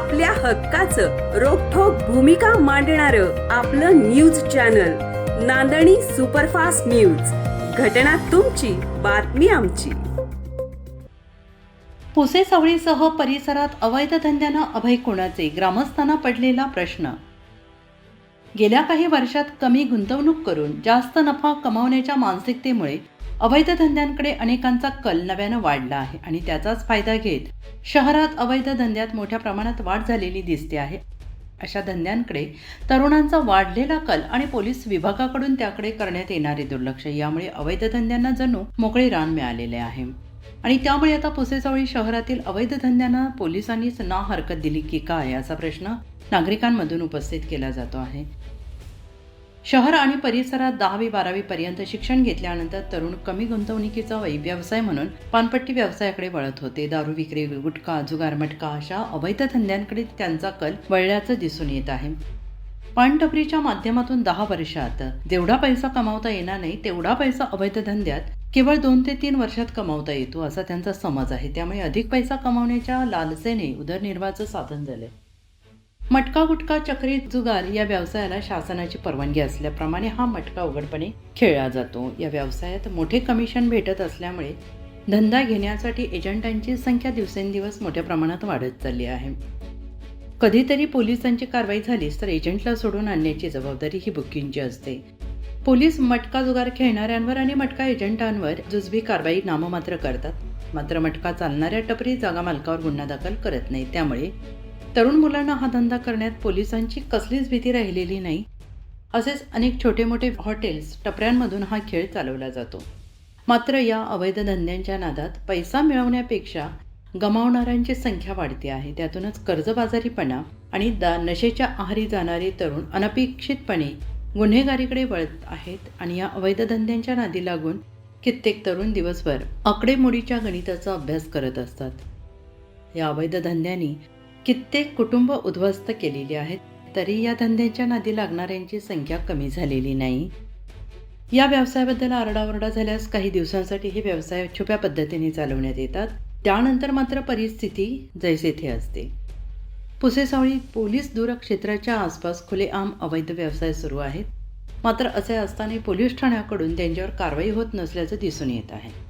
आपल्या हक्काचं रोखोक भूमिका मांडणार आपलं news channel Nandani superfast news. घटना तुमची बातमी आमची. पुसे सावळीसह परिसरात अवैध धंद्यानं अभय कोणाचे? ग्रामस्थांना पडलेला प्रश्न. गेल्या काही वर्षात कमी गुंतवणूक करून जास्त नफा कमावण्याच्या मानसिकतेमुळे अवैध धंद्यांकडे अनेकांचा कल नव्यानं वाढला आहे आणि त्याचाच फायदा घेत शहरात अवैध धंद्यात मोठ्या प्रमाणात वाढ झालेली दिसते आहे. अशा धंद्यांकडे तरुणांचा वाढलेला कल आणि पोलीस विभागाकडून त्याकडे करण्यात येणारे दुर्लक्ष यामुळे अवैध धंद्यांना जणू मोकळे रान मिळालेले आहे. आणि त्यामुळे आता पुसेजवळी शहरातील अवैध धंद्यांना पोलिसांनीच ना हरकत दिली की काय असा प्रश्न नागरिकांमधून उपस्थित केला जातो आहे. शहर आणि परिसरात दहावी बारावी पर्यंत शिक्षण घेतल्यानंतर तरुण कमी गुंतवणुकीचा वै- व्यवसाय म्हणून पानपट्टी व्यवसायाकडे वळत होते. दारू विक्री गुटखा जुगार मटका अशा अवैध धंद्यांकडे त्यांचा कल वळल्याचं दिसून येत आहे. पानटपरीच्या माध्यमातून दहा वर्षात जेवढा पैसा कमावता येणार नाही तेवढा पैसा अवैध धंद्यात केवळ दोन ते तीन वर्षात कमावता येतो असा त्यांचा समज आहे. त्यामुळे अधिक पैसा कमावण्याच्या लालसेने उदरनिर्वाहाचं साधन झालंय. मटका गुटका चक्री जुगार या व्यवसायाला शासनाची परवानगी असल्याप्रमाणे हा मटका उघडपणे खेळला जातो. या व्यवसायात मोठे कमिशन भेटत असल्यामुळे धंदा घेण्यासाठी एजंटांची संख्या दिवसेंदिवस मोठ्या प्रमाणात वाढत चालली आहे. कधीतरी पोलिसांची कारवाई झालीच तर एजंटला सोडून आणण्याची जबाबदारी ही बुकिंगची असते. पोलीस मटका जुगार खेळणाऱ्यांवर आणि मटका एजंटांवर जुजबी कारवाई नाममात्र करतात. मात्र मटका चालणाऱ्या टपरी जागा मालकावर गुन्हा दाखल करत नाही. त्यामुळे तरुण मुलांना हा धंदा करण्यात पोलिसांची कसलीच भीती राहिलेली नाही. असेच अनेक छोटे मोठे हॉटेल्स टपऱ्यांमधून हा खेळ चालवला जातो. मात्र या अवैध धंद्यांच्या नादात पैसा मिळवण्यापेक्षा गमावणाऱ्यांची संख्या वाढते आहे. त्यातूनच कर्जबाजारीपणा आणि दा नशेच्या आहारी जाणारे तरुण अनपेक्षितपणे गुन्हेगारीकडे वळत आहेत आणि या अवैध धंद्यांच्या नादी लागून कित्येक तरुण दिवसभर आकडेमोडीच्या गणिताचा अभ्यास करत असतात. या अवैध धंद्यांनी कित्येक कुटुंब उद्ध्वस्त केलेली आहेत तरी या धंद्यांच्या नादी लागणाऱ्यांची संख्या कमी झालेली नाही. या व्यवसायाबद्दल आरडाओरडा झाल्यास काही दिवसांसाठी हे व्यवसाय छुप्या पद्धतीने चालवण्यात येतात. त्यानंतर मात्र परिस्थिती जैसे थे असते. पुसेसावळी पोलीस दूर क्षेत्राच्या आसपास खुलेआम अवैध व्यवसाय सुरू आहेत. मात्र असे असताना पोलीस ठाण्याकडून त्यांच्यावर कारवाई होत नसल्याचं दिसून येत आहे.